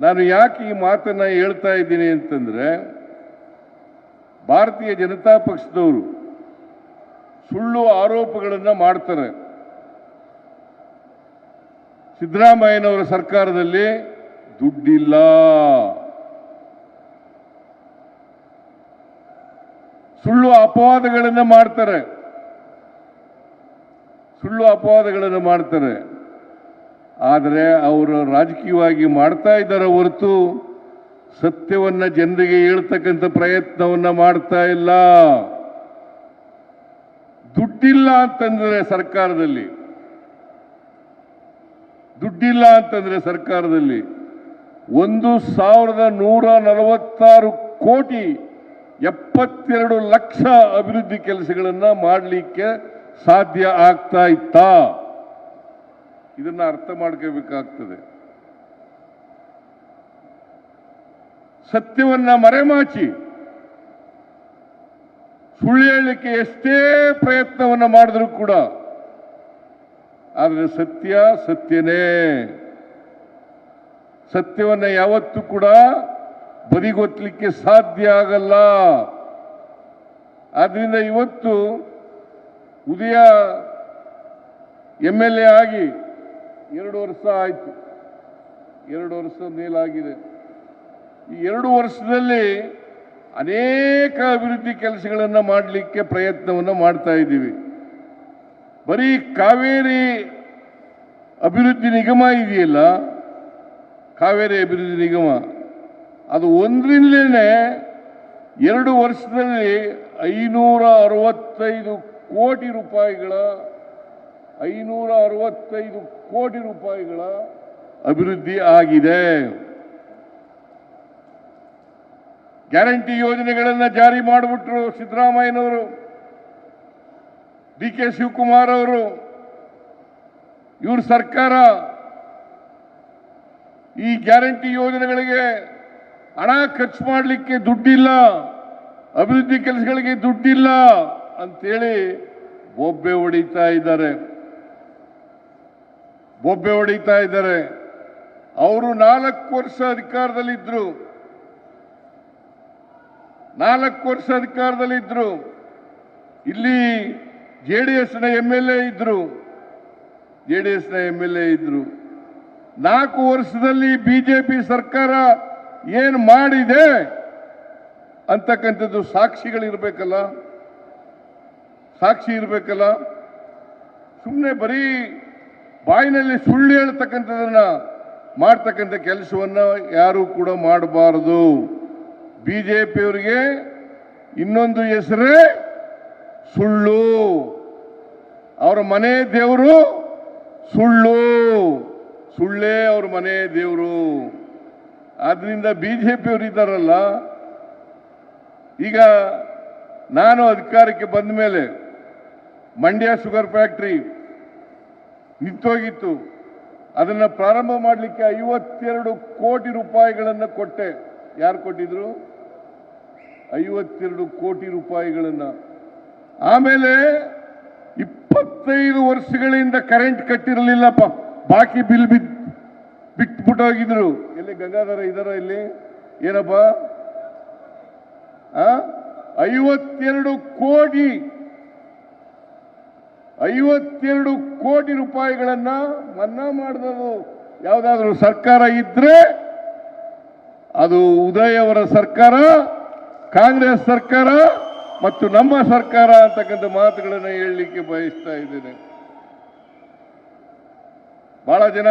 ನಾನು ಯಾಕೆ ಈ ಮಾತನ್ನು ಹೇಳ್ತಾ ಇದ್ದೀನಿ ಅಂತಂದರೆ, ಭಾರತೀಯ ಜನತಾ ಪಕ್ಷದವರು ಸುಳ್ಳು ಆರೋಪಗಳನ್ನು ಮಾಡ್ತಾರೆ. ಸಿದ್ದರಾಮಯ್ಯನವರ ಸರ್ಕಾರದಲ್ಲಿ ದುಡ್ಡಿಲ್ಲ. ಸುಳ್ಳು ಅಪವಾದಗಳನ್ನು ಮಾಡ್ತಾರೆ. ಸುಳ್ಳು ಅಪವಾದಗಳನ್ನು ಮಾಡ್ತಾರೆ. ಆದರೆ ಅವರು ರಾಜಕೀಯವಾಗಿ ಮಾಡ್ತಾ ಇದ್ದಾರೆ ಹೊರತು ಸತ್ಯವನ್ನು ಜನರಿಗೆ ಹೇಳ್ತಕ್ಕಂಥ ಪ್ರಯತ್ನವನ್ನು ಮಾಡ್ತಾ ಇಲ್ಲ. ದುಡ್ಡಿಲ್ಲ ಅಂತಂದರೆ ಸರ್ಕಾರದಲ್ಲಿ. ದುಡ್ಡಿಲ್ಲ ಅಂತಂದರೆ ಸರ್ಕಾರದಲ್ಲಿ ಒಂದು ಸಾವಿರದ ನೂರ ನಲವತ್ತಾರು ಕೋಟಿ ಎಪ್ಪತ್ತೆರಡು ಲಕ್ಷ ಅಭಿವೃದ್ಧಿ ಕೆಲಸಗಳನ್ನು ಮಾಡಲಿಕ್ಕೆ ಸಾಧ್ಯ ಆಗ್ತಾ ಇತ್ತಾ? ಇದನ್ನ ಅರ್ಥ ಮಾಡ್ಕೋಬೇಕಾಗ್ತದೆ. ಸತ್ಯವನ್ನ ಮರೆಮಾಚಿ, ಸುಳ್ಳು ಹೇಳಲಿಕ್ಕೆ ಎಷ್ಟೇ ಪ್ರಯತ್ನವನ್ನು ಮಾಡಿದ್ರು ಕೂಡ, ಆದರೆ ಸತ್ಯ ಸತ್ಯನೇ. ಸತ್ಯವನ್ನ ಯಾವತ್ತೂ ಕೂಡ ಬದಿಗೊತ್ತಲಿಕ್ಕೆ ಸಾಧ್ಯ ಆಗಲ್ಲ. ಆದ್ರಿಂದ ಇವತ್ತು ಉದಯ ಎಂ ಆಗಿ ಎರಡು ವರ್ಷ ಆಯಿತು. ಎರಡು ವರ್ಷ ಮೇಲಾಗಿದೆ. ಈ ಎರಡು ವರ್ಷದಲ್ಲಿ ಅನೇಕ ಅಭಿವೃದ್ಧಿ ಕೆಲಸಗಳನ್ನು ಮಾಡಲಿಕ್ಕೆ ಪ್ರಯತ್ನವನ್ನು ಮಾಡ್ತಾ ಇದ್ದೀವಿ. ಬರೀ ಕಾವೇರಿ ಅಭಿವೃದ್ಧಿ ನಿಗಮ ಇದೆಯಲ್ಲ? ಕಾವೇರಿ ಅಭಿವೃದ್ಧಿ ನಿಗಮ. ಅದು ಒಂದರಿಂದಲೇ ಎರಡು ವರ್ಷದಲ್ಲಿ ಐನೂರ ಅರವತ್ತೈದು ಕೋಟಿ ರೂಪಾಯಿಗಳ ಐನೂರ ಅರವತ್ತೈದು ಕೋಟಿ ರೂಪಾಯಿಗಳ ಅಭಿವೃದ್ಧಿ ಆಗಿದೆ. ಗ್ಯಾರಂಟಿ ಯೋಜನೆಗಳನ್ನು ಜಾರಿ ಮಾಡಿಬಿಟ್ರು ಸಿದ್ದರಾಮಯ್ಯನವರು ಡಿ ಕೆ ಶಿವಕುಮಾರ್ ಅವರು, ಇವ್ರ ಸರ್ಕಾರ ಈ ಗ್ಯಾರಂಟಿ ಯೋಜನೆಗಳಿಗೆ ಹಣ ಖರ್ಚು ಮಾಡಲಿಕ್ಕೆ ದುಡ್ಡಿಲ್ಲ, ಅಭಿವೃದ್ಧಿ ಕೆಲಸಗಳಿಗೆ ದುಡ್ಡಿಲ್ಲ ಅಂತೇಳಿ ಬೊಬ್ಬೆ ಹೊಡಿತಾ ಇದ್ದಾರೆ. ಬೊಬ್ಬೆ ಹೊಡಿತಾ ಇದ್ದಾರೆ. ಅವರು ನಾಲ್ಕು ವರ್ಷ ಅಧಿಕಾರದಲ್ಲಿದ್ದರು ನಾಲ್ಕು ವರ್ಷ ಅಧಿಕಾರದಲ್ಲಿದ್ದರು ಇಲ್ಲಿ ಜೆ ಡಿ ಎಸ್ನ ಎಂ ಎಲ್ ಎ ಇದ್ದರು ಜೆ ಡಿ ಎಸ್ನ ಎಂ ಎಲ್ ಎ ಇದ್ದರು ನಾಲ್ಕು ವರ್ಷದಲ್ಲಿ ಬಿಜೆಪಿ ಸರ್ಕಾರ ಏನು ಮಾಡಿದೆ ಅಂತಕ್ಕಂಥದ್ದು ಸಾಕ್ಷಿಗಳಿರಬೇಕಲ್ಲ? ಸಾಕ್ಷಿ ಇರಬೇಕಲ್ಲ? ಸುಮ್ಮನೆ ಬರೀ ಬಾಯಿನಲ್ಲಿ ಸುಳ್ಳು ಹೇಳ್ತಕ್ಕಂಥದನ್ನ ಮಾಡ್ತಕ್ಕಂಥ ಕೆಲಸವನ್ನ ಯಾರು ಕೂಡ ಮಾಡಬಾರದು. ಬಿಜೆಪಿಯವರಿಗೆ ಇನ್ನೊಂದು ಹೆಸರೇ ಸುಳ್ಳು. ಅವರ ಮನೆ ದೇವರು ಸುಳ್ಳು. ಸುಳ್ಳೇ ಅವ್ರ ಮನೆ ದೇವರು. ಆದ್ರಿಂದ ಬಿಜೆಪಿಯವರು ಇದ್ದಾರಲ್ಲ, ಈಗ ನಾನು ಅಧಿಕಾರಕ್ಕೆ ಬಂದ ಮೇಲೆ ಮಂಡ್ಯ ಶುಗರ್ ಫ್ಯಾಕ್ಟ್ರಿ ನಿಂತೋಗಿತ್ತು. ಅದನ್ನು ಪ್ರಾರಂಭ ಮಾಡಲಿಕ್ಕೆ ಐವತ್ತೆರಡು ಕೋಟಿ ರೂಪಾಯಿಗಳನ್ನು ಕೊಟ್ಟೆ. ಯಾರು ಕೊಟ್ಟಿದ್ರು? ಐವತ್ತೆರಡು ಕೋಟಿ ರೂಪಾಯಿಗಳನ್ನು. ಆಮೇಲೆ ಇಪ್ಪತ್ತೈದು ವರ್ಷಗಳಿಂದ ಕರೆಂಟ್ ಕಟ್ಟಿರಲಿಲ್ಲಪ್ಪ. ಬಾಕಿ ಬಿಲ್ ಬಿದ್, ಬಿಟ್ಬಿಟ್ಟೋಗಿದ್ರು. ಎಲ್ಲಿ ಗಂಗಾಧರ ಇದಾರ ಇಲ್ಲಿ? ಏನಪ್ಪ? ಐವತ್ತೆರಡು ಕೋಟಿ ಐವತ್ತೆರಡು ಕೋಟಿ ರೂಪಾಯಿಗಳನ್ನ ಮನ್ನಾ ಮಾಡಿದದು ಯಾವುದಾದ್ರೂ ಸರ್ಕಾರ ಇದ್ರೆ ಅದು ಉದಯ್ ಅವರ ಸರ್ಕಾರ, ಕಾಂಗ್ರೆಸ್ ಸರ್ಕಾರ ಮತ್ತು ನಮ್ಮ ಸರ್ಕಾರ ಅಂತಕ್ಕಂಥ ಮಾತುಗಳನ್ನು ಹೇಳಲಿಕ್ಕೆ ಬಯಸ್ತಾ ಇದ್ದೇನೆ. ಬಹಳ ಜನ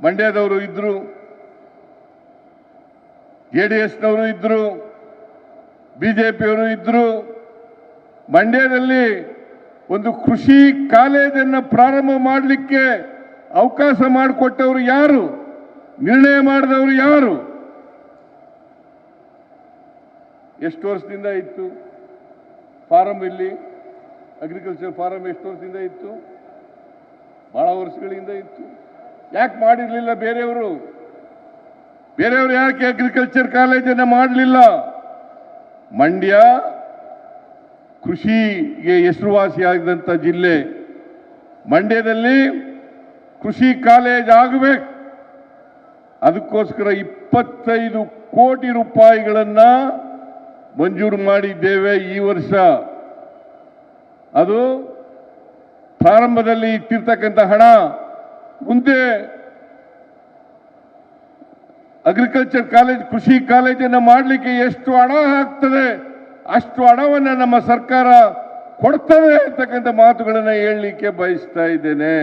ಮಂಡ್ಯದವರು ಇದ್ರು, ಜೆ ಡಿ ಎಸ್ನವರು ಇದ್ರು ಬಿಜೆಪಿಯವರು ಇದ್ರು ಮಂಡ್ಯದಲ್ಲಿ ಒಂದು ಕೃಷಿ ಕಾಲೇಜನ್ನು ಪ್ರಾರಂಭ ಮಾಡಲಿಕ್ಕೆ ಅವಕಾಶ ಮಾಡಿಕೊಟ್ಟವರು ಯಾರು? ನಿರ್ಣಯ ಮಾಡಿದವರು ಯಾರು? ಎಷ್ಟು ವರ್ಷದಿಂದ ಇತ್ತು ಫಾರಂ ಇಲ್ಲಿ? ಅಗ್ರಿಕಲ್ಚರ್ ಫಾರಂ ಎಷ್ಟು ವರ್ಷದಿಂದ ಇತ್ತು? ಬಹಳ ವರ್ಷಗಳಿಂದ ಇತ್ತು. ಯಾಕೆ ಮಾಡಿರಲಿಲ್ಲ ಬೇರೆಯವರು? ಬೇರೆಯವರು ಯಾಕೆ ಅಗ್ರಿಕಲ್ಚರ್ ಕಾಲೇಜನ್ನು ಮಾಡಲಿಲ್ಲ? ಮಂಡ್ಯ ಕೃಷಿಗೆ ಹೆಸರುವಾಸಿಯಾಗಿದ್ದಂಥ ಜಿಲ್ಲೆ ಮಂಡ್ಯದಲ್ಲಿ ಕೃಷಿ ಕಾಲೇಜ್ ಆಗಬೇಕು. ಅದಕ್ಕೋಸ್ಕರ ಇಪ್ಪತ್ತೈದು ಕೋಟಿ ರೂಪಾಯಿಗಳನ್ನು ಮಂಜೂರು ಮಾಡಿದ್ದೇವೆ ಈ ವರ್ಷ. ಅದು ಪ್ರಾರಂಭದಲ್ಲಿ ಇಟ್ಟಿರ್ತಕ್ಕಂಥ ಹಣ. ಮುಂದೆ ಅಗ್ರಿಕಲ್ಚರ್ ಕಾಲೇಜ್ ಕೃಷಿ ಕಾಲೇಜನ್ನು ಮಾಡಲಿಕ್ಕೆ ಎಷ್ಟು ಹಣ ಆಗ್ತದೆ? ಅಷ್ಟು ಹಣವನ್ನು ನಮ್ಮ ಸರ್ಕಾರ ಕೊಡ್ತದೆ ಅಂತಕ್ಕಂಥ ಮಾತುಗಳನ್ನು ಹೇಳಲಿಕ್ಕೆ ಬಯಸ್ತಾ ಇದ್ದೇನೆ.